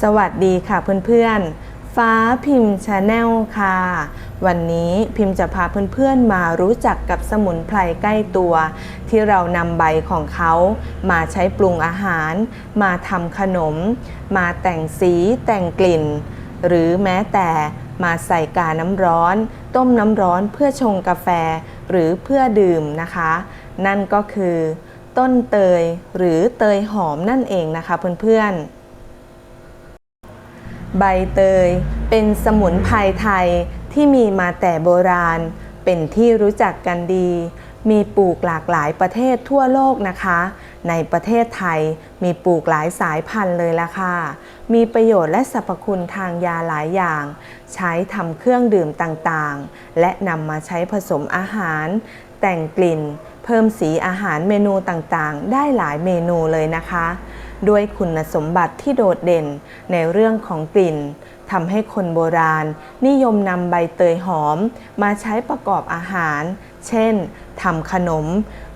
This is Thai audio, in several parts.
สวัสดีค่ะเพื่อนๆ ฟ้าพิมพ์ชาแนลค่ะ วันนี้พิมพ์จะพาเพื่อนๆมารู้จักกับสมุนไพรใกล้ตัว ที่เรานำใบของเขา มาใช้ปรุงอาหาร มาทำขนม มาแต่งสีแต่งกลิ่น หรือแม้แต่มาใส่กาน้ำร้อน ต้มน้ำร้อนเพื่อชงกาแฟหรือเพื่อดื่มนะคะ นั่นก็คือ ต้นเตยหรือเตยหอมนั่นเองนะคะเพื่อนๆ ใบเตย เป็นสมุนไพรไทยที่มีมาแต่โบราณ เป็นที่รู้จักกันดี มีปลูกหลากหลายประเทศทั่วโลกนะคะ ในประเทศไทยมีปลูกหลายสายพันธุ์เลยละค่ะ มีประโยชน์และสรรพคุณทางยาหลายอย่าง ใช้ทำเครื่องดื่มต่างๆ และนำมาใช้ผสมอาหาร แต่งกลิ่น เพิ่มสีอาหารเมนูต่างๆ ได้หลายเมนูเลยนะคะ ด้วยคุณสมบัติที่โดดเด่นในเรื่องของกลิ่นทำให้คนโบราณ นิยมนำใบเตยหอมมาใช้ประกอบอาหาร เช่นทำขนม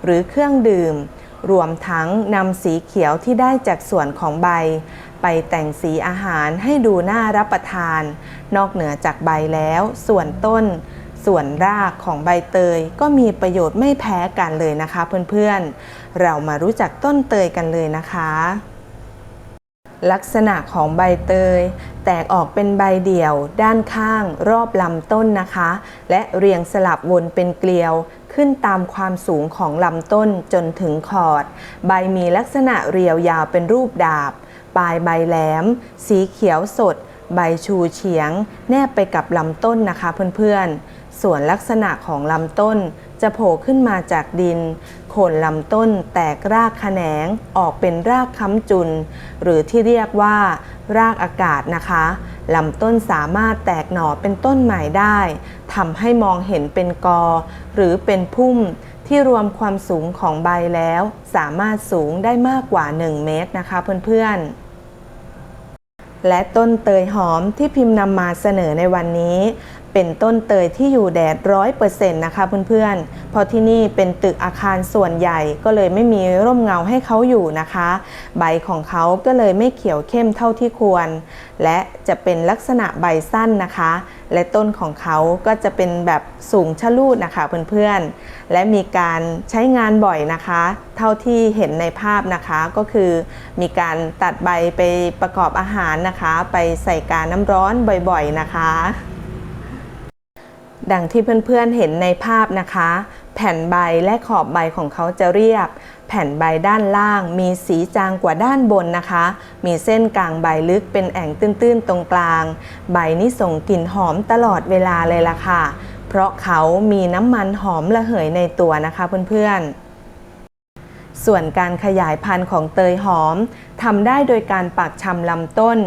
หรือเครื่องดื่ม รวมทั้งนำสีเขียวที่ได้จากส่วนของใบ ไปแต่งสีอาหารให้ดูน่ารับประทาน นอกเหนือจากใบแล้ว ส่วนต้น ส่วนรากของใบเตยก็มีประโยชน์ไม่แพ้กันเลยนะคะเพื่อนๆ เรามารู้จักต้นเตยกันเลยนะคะ ลักษณะของใบเตย แตกออกเป็นใบเดี่ยวด้านข้างรอบลำต้นนะคะ และเรียงสลับวนเป็นเกลียวขึ้นตามความสูงของลำต้นจนถึงขอด ใบมีลักษณะเรียวยาวเป็นรูปดาบ ปลายใบแหลม สีเขียวสด ใบชูเฉียง แนบไปกับลำต้นนะคะเพื่อนๆ ส่วนลักษณะของลำต้น จะโผล่ขึ้นมาจากดิน โคนลำต้นแตกรากแขนงออกเป็นรากค้ำจุน หรือที่เรียกว่ารากอากาศนะคะลำต้นสามารถแตกหน่อเป็นต้นใหม่ได้ทำให้มองเห็นเป็นกอ หรือเป็นพุ่มที่รวมความสูงของใบแล้ว สามารถสูงได้มากกว่า 1 เมตรนะคะเพื่อนๆและต้นเตยหอมที่พิมพ์นำมาเสนอในวันนี้ เป็นต้นเตยที่อยู่แดดร้อยเปอร์เซ็นต์นะคะเพื่อนๆ เพราะที่นี่เป็นตึกอาคารส่วนใหญ่ก็เลยไม่มีร่มเงาให้เขาอยู่นะคะ ใบของเขาก็เลยไม่เขียวเข้มเท่าที่ควร และจะเป็นลักษณะใบสั้นนะคะ และต้นของเขาก็จะเป็นแบบสูงชะลูดนะคะเพื่อนๆ และมีการใช้งานบ่อยนะคะ เท่าที่เห็นในภาพนะคะก็คือมีการตัดใบไปประกอบอาหารนะคะ ไปใส่กาน้ำร้อนบ่อยๆนะคะ ดังที่เพื่อนๆเห็นในภาพนะคะ แผ่นใบและขอบใบของเขาจะเรียบ แผ่นใบด้านล่าง มีสีจางกว่าด้านบนนะคะ มีเส้นกลางใบลึกเป็นแอ่งตื้นๆตรงกลาง ใบนี้ส่งกลิ่นหอมตลอดเวลาเลยล่ะค่ะ เพราะเขามีน้ำมันหอมระเหยในตัวนะคะเพื่อนๆส่วนการขยายพันธุ์ของเตยหอมทำได้โดยการปักชำลำต้น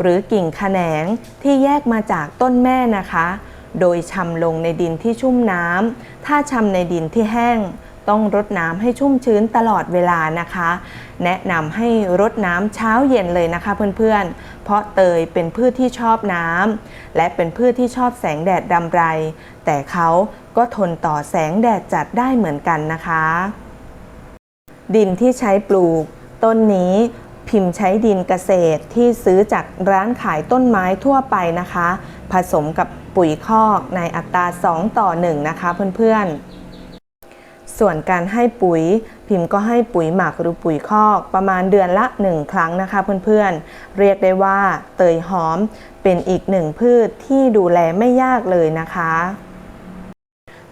หรือกิ่งแขนงที่แยกมาจากต้นแม่นะคะ โดยชำลงในดินที่ชุ่มน้ำ ถ้าชำในดินที่แห้ง ต้องรดน้ำให้ชุ่มชื้นตลอดเวลานะคะ แนะนำให้รดน้ำเช้าเย็นเลยนะคะเพื่อนๆ เพราะเตยเป็นพืชที่ชอบน้ำและเป็นพืชที่ชอบแสงแดดดำไร แต่เขาก็ทนต่อแสงแดดจัดได้เหมือนกันนะคะ ดินที่ใช้ปลูก ต้นนี้ พิมพ์ใช้ดินเกษตรที่ซื้อจากร้านขายต้นไม้ทั่วไปนะคะ ผสมกับปุ๋ยคอกในอัตรา 2 ต่อ 1 นะคะเพื่อนๆ ส่วนการให้ปุ๋ย พิมพ์ก็ให้ปุ๋ยหมักหรือปุ๋ยคอกประมาณเดือนละ 1 ครั้งนะคะเพื่อนๆ เรียกได้ว่าเตยหอมเป็นอีกหนึ่งพืชที่ดูแลไม่ยากเลยนะคะ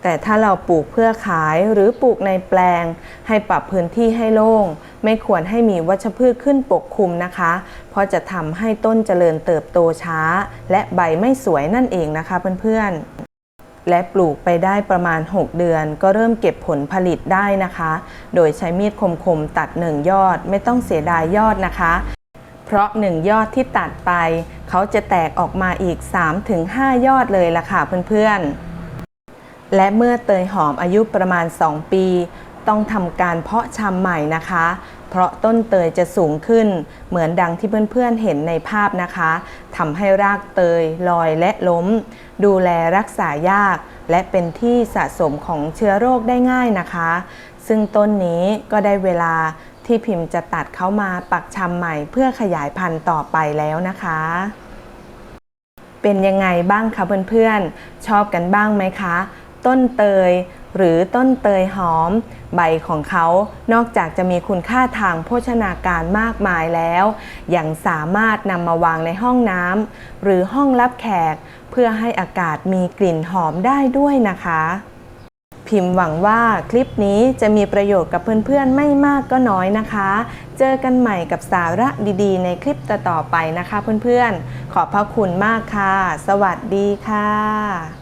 แต่ถ้าเราปลูกเพื่อขายหรือปลูกในแปลง ให้ปรับพื้นที่ให้โล่ง ไม่ควรให้มีวัชพืชขึ้นปกคลุมนะคะ เพราะจะทำให้ต้นเจริญเติบโตช้า และใบไม่สวยนั่นเองนะคะเพื่อนๆและปลูกไปได้ประมาณ 6 เดือน ก็เริ่มเก็บผลผลิตได้นะคะ โดยใช้มีดคมๆตัด1ยอดไม่ต้องเสียดายยอดนะคะ เพราะ1ยอดที่ตัดไป เขาจะแตกออกมาอีก 3-5 ยอดเลยล่ะค่ะเพื่อนๆ และเมื่อเตยหอมอายุประมาณ 2 ปี ต้องทำการเพาะชำใหม่นะคะ เพราะต้นเตยจะสูงขึ้น เหมือนดังที่เพื่อนๆเห็นในภาพนะคะทำให้รากเตยลอยและล้ม ดูแลรักษายาก และเป็นที่สะสมของเชื้อโรคได้ง่ายนะคะ ซึ่งต้นนี้ก็ได้เวลาทที่พิมพ์จะตัดเขามาปักชำใหม่เพื่อขยายพันธุ์ต่อไปแล้วนะคะเป็นยังไงบ้างคะเพื่อนๆ ชอบกันบ้างไหมคะ ต้นเตย หรือต้นเตยหอม ใบของเขานอกจากจะมีคุณค่าทางโภชนาการมากมายแล้วยังสามารถนำมาวางในห้องน้ำหรือห้องรับแขก เพื่อให้อากาศมีกลิ่นหอมได้ด้วยนะคะพิมพ์หวังว่าคลิปนี้จะมีประโยชน์กับเพื่อนๆ ไม่มากก็น้อยนะคะ เจอกันใหม่กับสาระดีๆ ในคลิปต่อๆไปนะคะเพื่อนๆ ขอบพระคุณมากค่ะ สวัสดีค่ะ